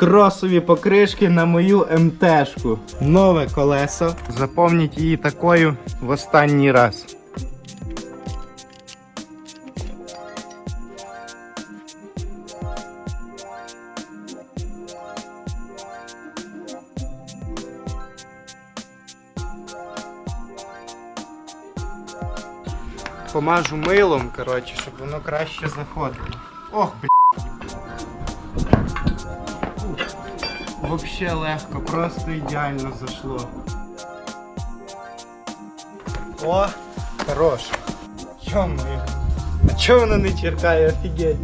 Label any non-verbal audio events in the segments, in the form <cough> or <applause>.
Кросові покришки на мою МТшку. Нове колесо. Заповніть її такою в останній раз. Помажу милом, коротше, щоб воно краще заходило. Ох, бля. Вообще легко, просто ідеально зашло. О, хорош. Йо-моє. А чого воно не черкає, офігеть?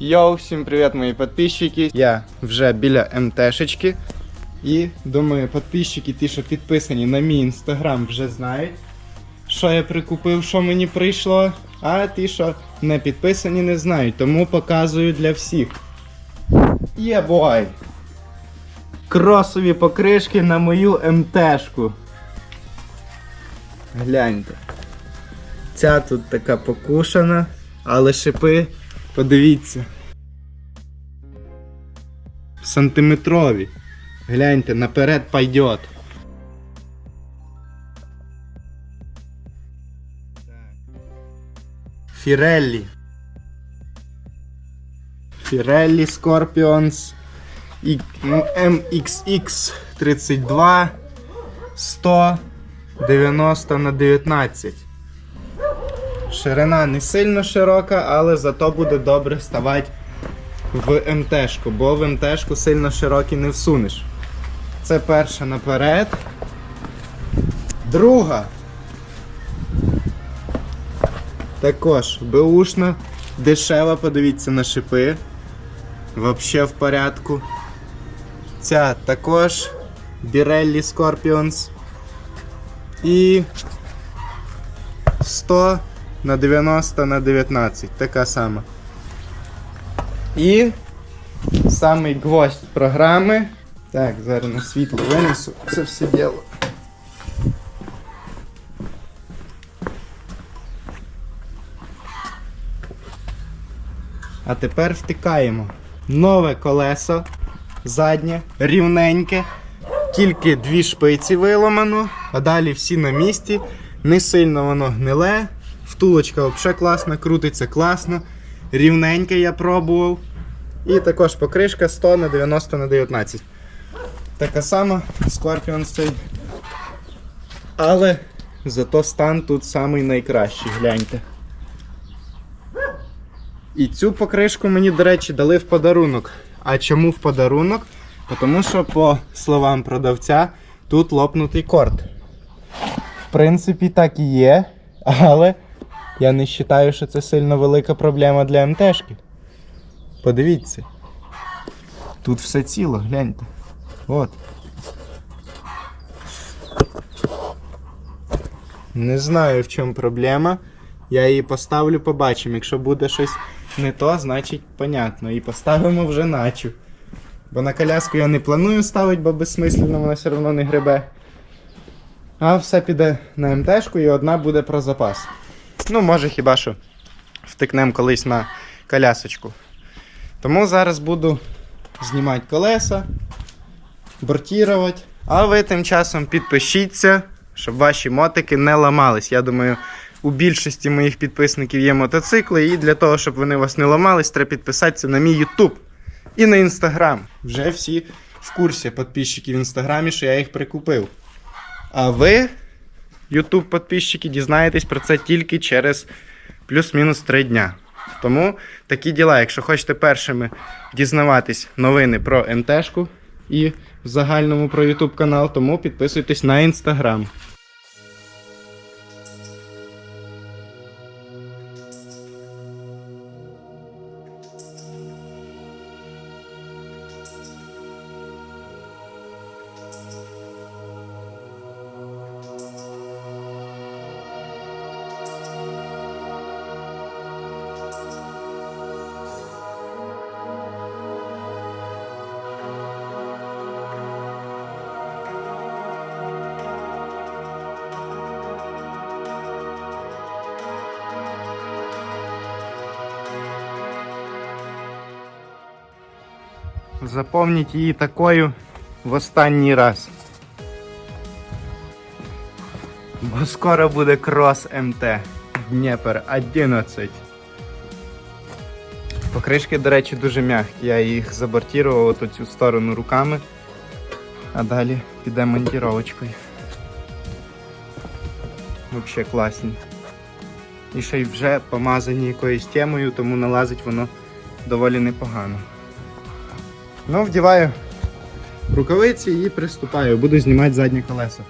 Йоу, всім привіт, мої підписчики. Я вже біля МТшечки. І думаю, підписчики, ті, що підписані на мій інстаграм, вже знають, що я прикупив, що мені прийшло. А ті, що не підписані, не знають. Тому показую для всіх. Є бой! Кросові покришки на мою МТшку. Гляньте. Ця тут така покушана, але шипи, подивіться. Сантиметрові. Гляньте, наперед пойдет. Фіреллі. Фіреллі І- MXX 32 190 на 19. Ширина не сильно широка, але зато буде добре ставати в МТшку, бо в МТшку сильно широкий не всунеш. Це перша наперед. Друга. Також беушна, дешева, подивіться на шипи. Вообще в порядку. Ця також Біреллі Scorpions. І 100 на 90 на 19. Така сама. І самий гвоздь програми. Так, зараз на світло винесу це все діло. А тепер втикаємо. Нове колесо заднє, рівненьке. Тільки дві шпиці виламано, а далі всі на місці. Не сильно воно гниле. Втулочка взагалі класна, крутиться класно. Рівненьке я пробував. І також покришка 100 на 90 на 19. Така сама Scorpion цей. Але зато стан тут самий найкращий, гляньте. І цю покришку мені, до речі, дали в подарунок. А чому в подарунок? Тому що, по словам продавця, тут лопнутий корд. В принципі, так і є, але я не вважаю, що це сильно велика проблема для МТшки. Подивіться. Тут все ціло, гляньте. От. Не знаю в чому проблема. Я її поставлю, побачимо. Якщо буде щось не то, значить понятно. І поставимо вже начу. Бо на коляску я не планую ставити, бо безсмислено вона все одно не гребе. А все піде на МТшку і одна буде про запас. Ну, може хіба що втикнемо колись на колясочку. Тому зараз буду знімати колеса, бортувати. А ви тим часом підпишіться, щоб ваші мотики не ламались. Я думаю, у більшості моїх підписників є мотоцикли, і для того, щоб вони у вас не ламались, треба підписатися на мій YouTube і на Instagram. Вже всі в курсі підписчики в інстаграмі, що я їх прикупив. А ви, YouTube підписчики, дізнаєтесь про це тільки через плюс-мінус 3 дня. Тому такі діла, якщо хочете першими дізнаватись новини про МТшку і в загальному про YouTube канал, тому підписуйтесь на інстаграм. Заповніть її такою в останній раз. Бо скоро буде крос МТ. Дніпер 11. Покришки, до речі, дуже м'які. Я їх забортував от цю сторону руками. А далі піде монтіровочкою. Взагалі класні. І ще й вже помазані якоюсь темою, тому налазить воно доволі непогано. Ну, вдіваю рукавиці і приступаю. Буду знімати заднє колесо.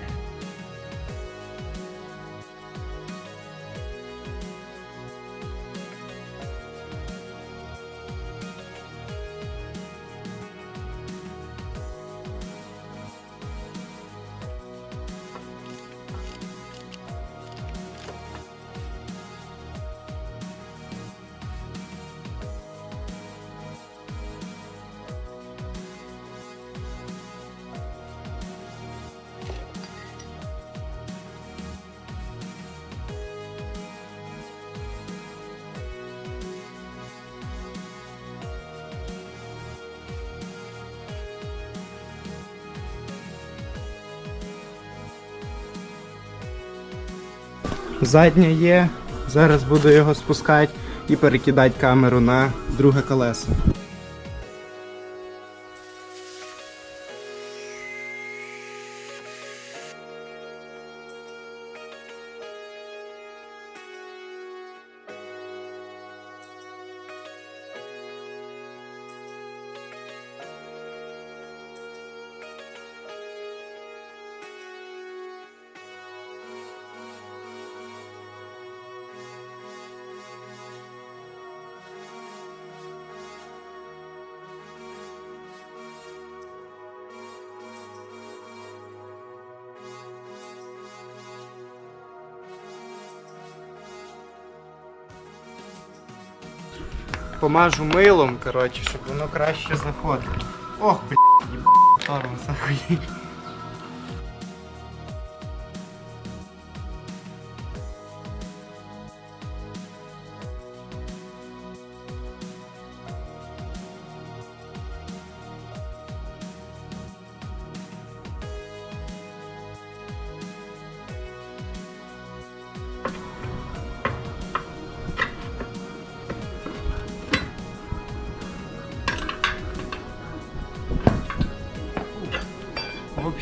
Заднє є. Зараз буду його спускати і перекидати камеру на друге колесо. Помажу милом, коротше, щоб воно краще заходило. Ох, блядь, їб... тормоз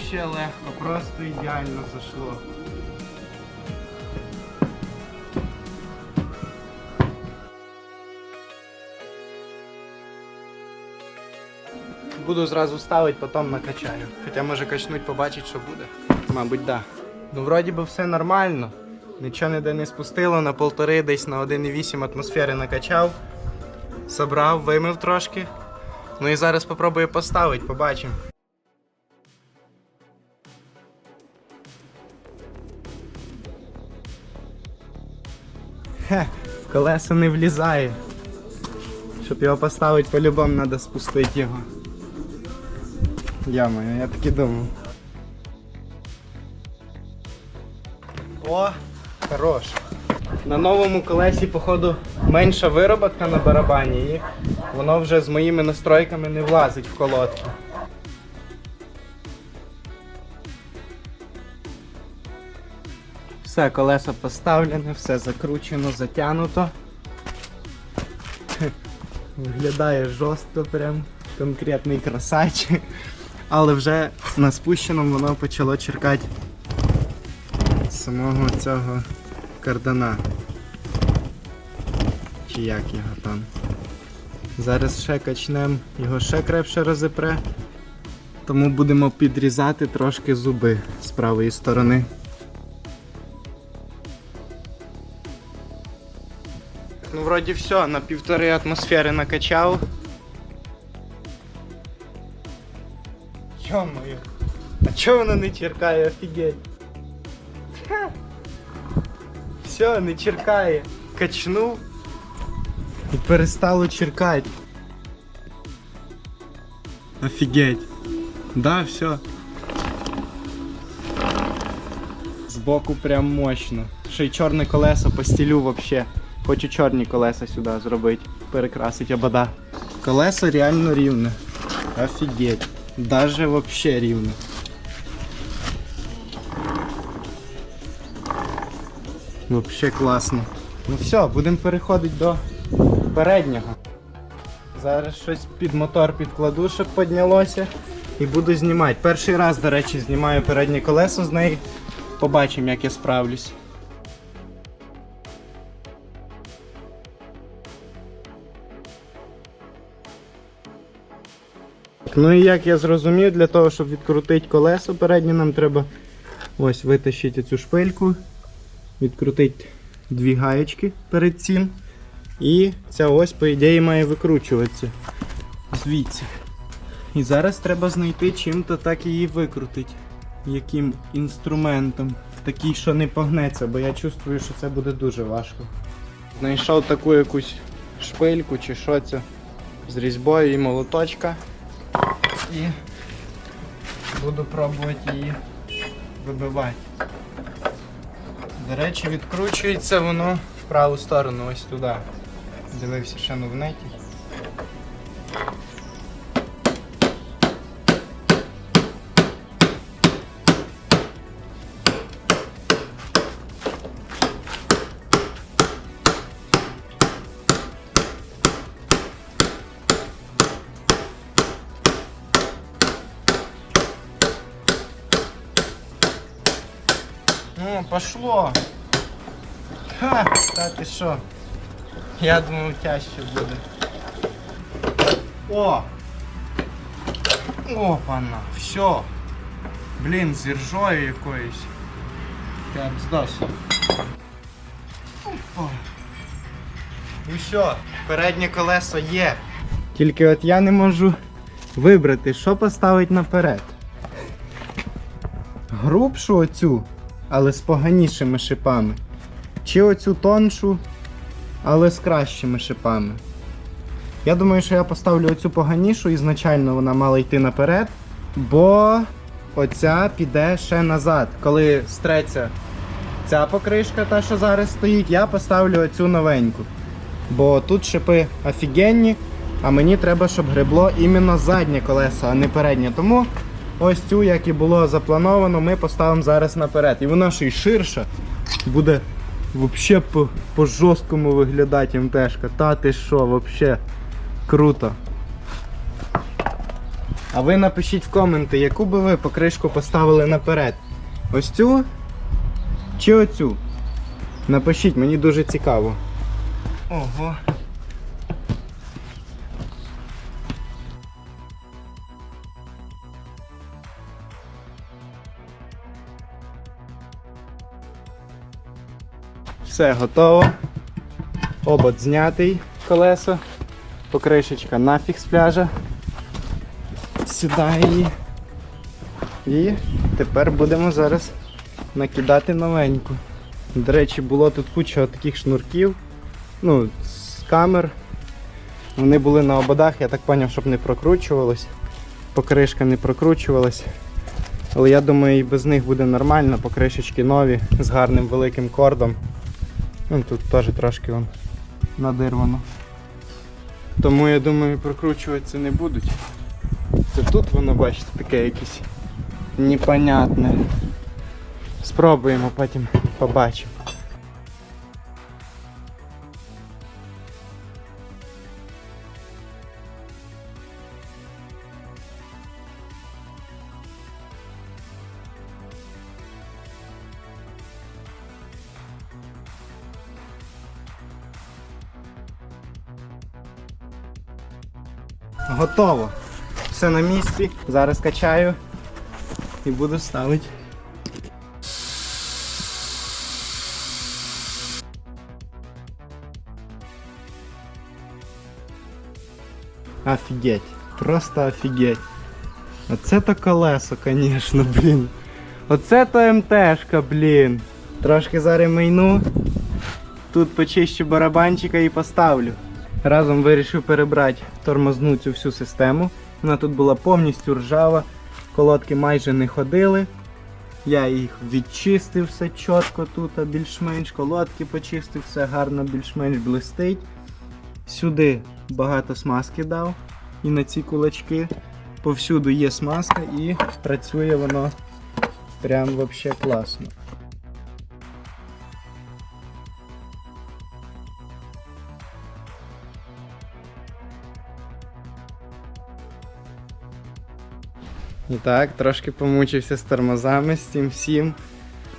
Вообще легко, просто ідеально зашло. Буду зразу ставити, потім накачаю. Хоча може качнуть, побачить, що буде. Мабуть, да. Ну, вроді би все нормально. Нічого ніде не спустило, на полтори, десь на 1,8 атмосфери накачав. Собрав, вимив трошки. Ну і зараз попробую поставити, побачимо. Хе, в колесо не влізає. Щоб його поставити, по-любому треба спустити його. Ямаю, я так і думав. О, хорош. На новому колесі, походу, менша вироботка на барабані і воно вже з моїми настройками не влазить в колодки. Все, колесо поставлене, все закручено, затягнуто. <laughs> Виглядає жорстко, прям конкретний красавчик. Але вже на спущеному воно почало черкати самого цього кардана. Чи як його там. Зараз ще качнем, його ще крепше розіпре. Тому будемо підрізати трошки зуби з правої сторони. Ну, вроді все, на півтори атмосфери накачав. Йо-моє. А чого воно не черкає, офігеть? Ха. Все, не черкає. Качнув і перестало черкати. Офігеть. Да, все. Збоку прям мощно. Ще й чорне колесо постілю вообще. Хочу чорні колеса сюди зробити, перекрасити обода. Колесо реально рівне. Офігеть. Даже вообще рівно. Вообще класно. Ну все, будемо переходити до переднього. Зараз щось під мотор підкладу, щоб піднялося. І буду знімати. Перший раз, до речі, знімаю переднє колесо з неї. Побачимо, як я справлюсь. Ну і як я зрозумів, для того, щоб відкрутити колесо переднє, нам треба ось витащити цю шпильку, відкрутити дві гаєчки перед цим. І ця ось, по ідеї, має викручуватися звідси. І зараз треба знайти чим-то так її викрутити. Яким інструментом. Такий, що не погнеться, бо я чувствую, що це буде дуже важко. Знайшов таку якусь шпильку чи що це з різьбою і молоточка. І буду пробувати її вибивати. До речі, відкручується воно в праву сторону, ось туди. Дивився ще ну пошло. Ха, та ти що? Я думав тяжче буде. О! Опана, все. Блін, з іржою якоюсь. Так, здався. Опа. Ну все, переднє колесо є. Тільки от я не можу вибрати, що поставити наперед. Грубшу оцю, але з поганішими шипами. Чи оцю тоншу, але з кращими шипами. Я думаю, що я поставлю оцю поганішу, ізначально вона мала йти наперед, бо оця піде ще назад. Коли стреться ця покришка, та що зараз стоїть, я поставлю оцю новеньку. Бо тут шипи офігенні, а мені треба, щоб гребло іменно заднє колесо, а не переднє. Тому ось цю, як і було заплановано, ми поставимо зараз наперед. І вона ще й ширша, буде взагалі по, по жорсткому виглядати МТшка. Та ти що, взагалі круто. А ви напишіть в коменти, яку би ви покришку поставили наперед. Ось цю чи оцю? Напишіть, мені дуже цікаво. Ого. Все готово. Обод знятий колесо. Покришечка нафіг з пляжа. Сюди її. І тепер будемо зараз накидати новеньку. До речі, було тут куча таких шнурків. Ну, з камер. Вони були на ободах, я так зрозумів, щоб не прокручувалось. Покришка не прокручувалась. Але я думаю, і без них буде нормально, покришечки нові з гарним великим кордом. Ну, тут теж трошки вон надирвано. Тому я думаю, прокручуватися не будуть. Це тут воно, бачите, таке якесь непонятне. Спробуємо, потім побачимо. Готово. Все на місці. Зараз качаю і буду ставити. Офігеть. Просто офігеть. Оце то колесо, звісно, блін. Оце то МТшка, блін. Трошки зараз майну. Тут почищу барабанчика і поставлю. Разом вирішив перебрати тормозну цю всю систему. Вона тут була повністю ржава, колодки майже не ходили. Я їх відчистив все чітко тут, більш-менш колодки почистив, все гарно більш-менш блистить. Сюди багато смазки дав і на ці кулачки. повсюду є смазка і працює воно прям вообще класно. І так, трошки помучився з тормозами, з цим всім.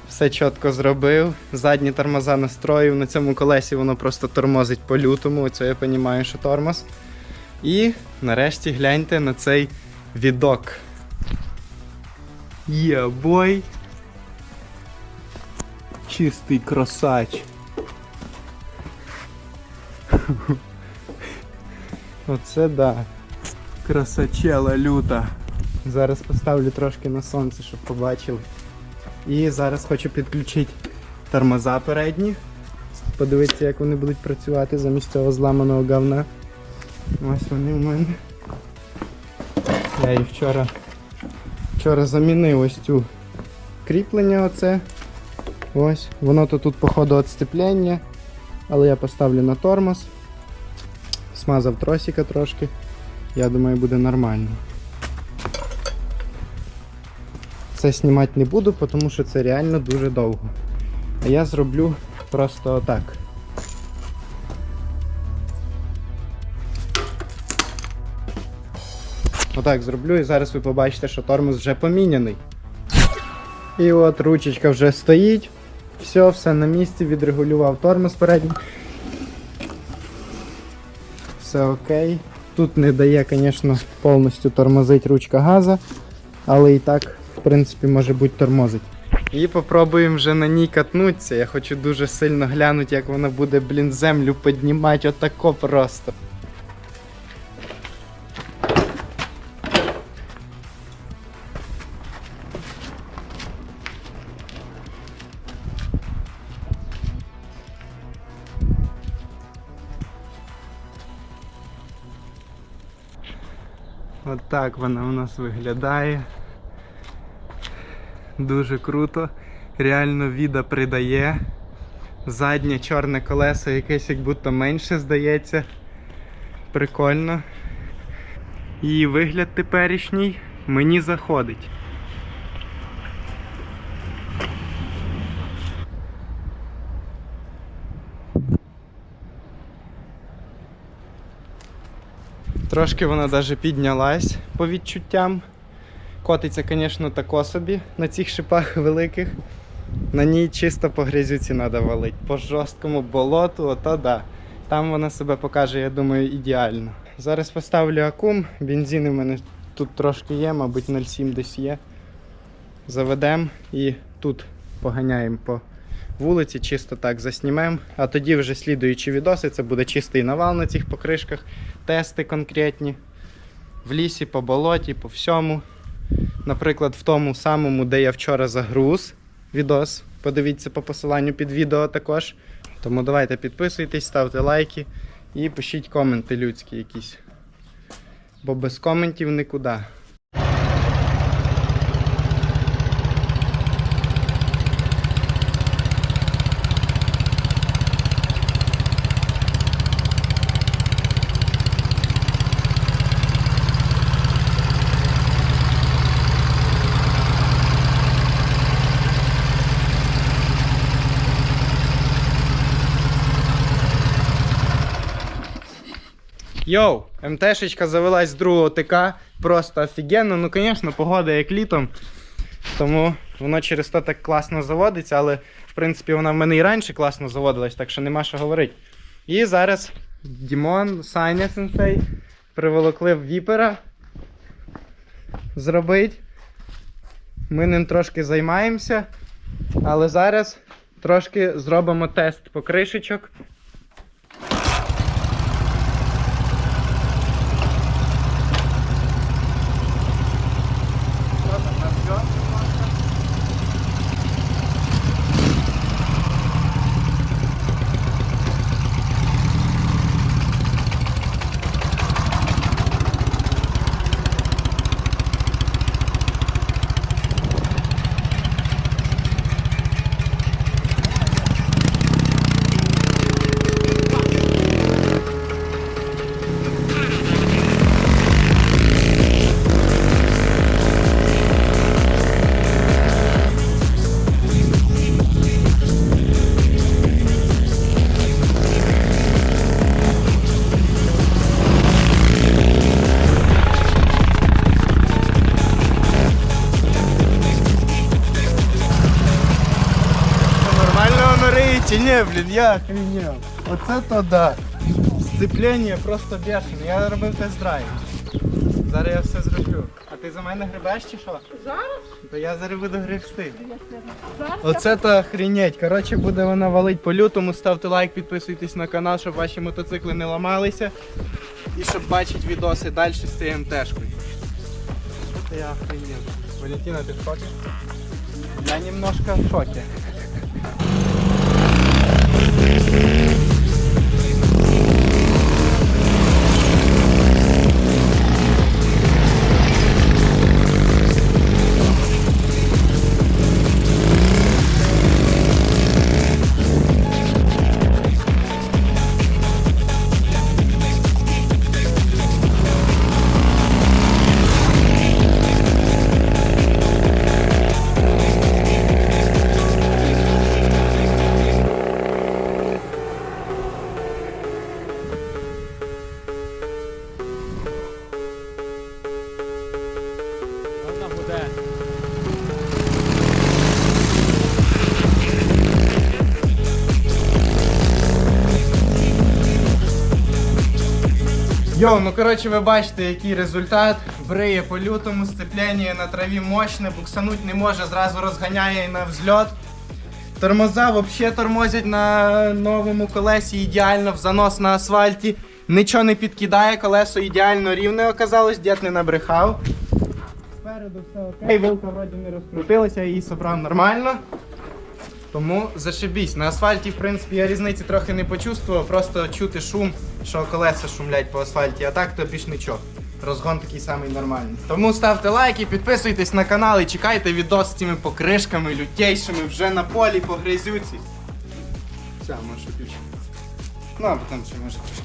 Все чітко зробив. Задні тормоза настроїв. На цьому колесі воно просто тормозить по-лютому. Оце я розумію, що тормоз. І нарешті гляньте на цей відок. Є бой. Чистий красач. Оце да. Красачела люта. Зараз поставлю трошки на сонце, щоб побачили. І зараз хочу підключити тормоза передні. Подивитися, як вони будуть працювати замість цього зламаного говна. Ось вони в мене. Я їх вчора вчора замінив ось цю кріплення оце. Ось. Воно то тут, походу, від сцеплення. Але я поставлю на тормоз. Смазав тросика трошки. Я думаю, буде нормально. Це знімати не буду, тому що це реально дуже довго. А я зроблю просто отак. Отак зроблю і зараз ви побачите, що тормоз вже поміняний. І от ручечка вже стоїть. Все, все на місці, відрегулював тормоз передній. Все окей. Тут не дає, звісно, повністю тормозить ручка газа, але і так, принципі, може бути тормозить. І попробуємо вже на ній катнутися. Я хочу дуже сильно глянути, як вона буде, блін, землю піднімати отако просто. От вона у нас виглядає. Дуже круто. Реально віда придає. Заднє чорне колесо якесь як будто менше здається. Прикольно. І вигляд теперішній мені заходить. Трошки вона навіть піднялась по відчуттям. Котиться, звісно, тако собі на цих шипах великих. На ній чисто по грязюці треба валити. По жорсткому болоту, ото да. Там вона себе покаже, я думаю, ідеально. Зараз поставлю акум, бензин у мене тут трошки є, мабуть, 0,7 десь є. Заведемо і тут поганяємо по вулиці, чисто так заснімемо. А тоді вже слідуючі відоси, це буде чистий навал на цих покришках, тести конкретні. В лісі, по болоті, по всьому. Наприклад, в тому самому, де я вчора загруз відос. Подивіться по посиланню під відео також. Тому давайте підписуйтесь, ставте лайки і пишіть коменти людські якісь. Бо без коментів нікуди. Йоу, МТшечка завелась з другого ТК, просто офігенно. Ну, звісно, погода як літом. Тому воно через то так класно заводиться, але в принципі вона в мене і раніше класно заводилась, так що нема що говорити. І зараз Дімон, Саня Сенсей приволокли віпера зробить. Ми ним трошки займаємося, але зараз трошки зробимо тест покришечок. Ні, блін, я охренел. Оце то да. Сцеплення просто бешене. Я робив тест-драйв. Зараз я все зроблю. А ти за мене гребеш чи що? Зараз? То я зараз буду гребсти. Оце то охренеть. Коротше, буде вона валить по лютому. Ставте лайк, підписуйтесь на канал, щоб ваші мотоцикли не ламалися. І щоб бачити відоси далі з цією МТшкою. Я охренел. Валентина, ти в шокі? Я немножко в шокі. Thank you. Йо, ну коротше, ви бачите, який результат. Бриє по лютому, сцеплення на траві мощне, буксануть не може, зразу розганяє на взльот. Тормоза взагалі тормозять на новому колесі ідеально в занос на асфальті. Нічого не підкидає, колесо ідеально рівне оказалось, дід не набрехав. Спереду все окей, вилка вроді не розкрутилася, її собрав нормально. Тому зашибісь. На асфальті, в принципі, я різниці трохи не почувствував, просто чути шум, що колеса шумлять по асфальті, а так то більш нічого. Розгон такий самий нормальний. Тому ставте лайки, підписуйтесь на канал і чекайте відос з цими покришками лютейшими вже на полі по грязюці. Все, можеш включити. Ну, а потім ще може трошки.